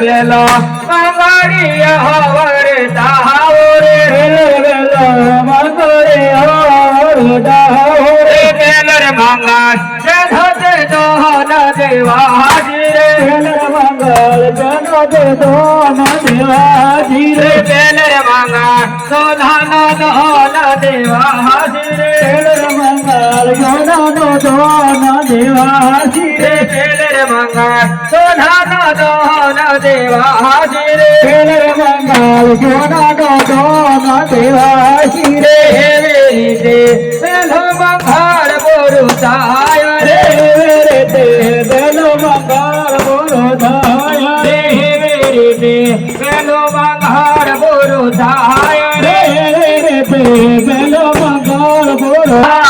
बेलो मंगड़िया हवरता हो रे बेलो बेलो मंगड़े हवरता हो रे बेलर मंगल जनत दोहन देवाजी रे बेलर मंगल जनत दोहन देवाजी रे बेलर मंगल सोधन દે દોન દેવાજી રે રે બેલો રે મંગળ સોધાન દોહન દેવા હાજી રે ભેલો રે મંગળ જનો નો દોન દેવાજી રે રે રે દેવાજી બેલો મંગળ બોરું થાય રે રે રે તે મંગળ બોલો રે એવી રીતે બેલો મંગળ થાય રે રે રે ભેલો મંગળ બોલો આવારી રે રે રે બીજ મંગળી આવર તાવ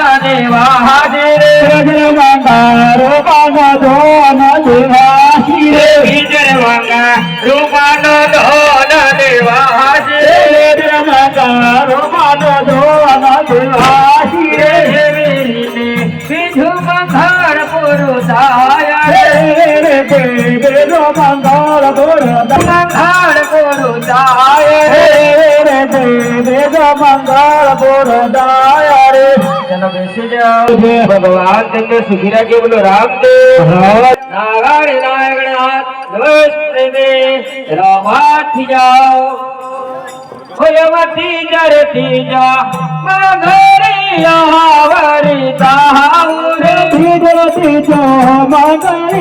હાજી રે રજર મંગળ રૂપાનો દોન દેવાસી રે રે ભીતર મંગા રૂપાનો ધોન દેવા રે રે રજર મંગળ રૂપાનો દોન દેવાસી રે બીજું મંગળ પૂરું થાય રે બેલો મંગળ બોરદા મંગળ પૂરું રે બેલો મંગળ ચલો બેસી જાઓ ભગવાન તમને સુખી રાખે બોલો રામદેવ નારાયણ નારાયણ હાથ નમસ્તે દે રામાથી જાઓ. મગરી આવરી રે જો મંગળ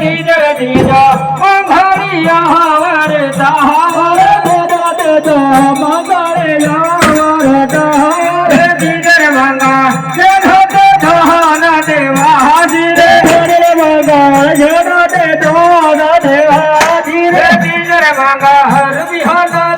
गिर दीदा अंधारी हवर दहावर तो मगर यावर दहावर गिर मंगा। जे धत धहाना देवा हाजिर गिर मंगा जे धत धहाना देवा हर बिहार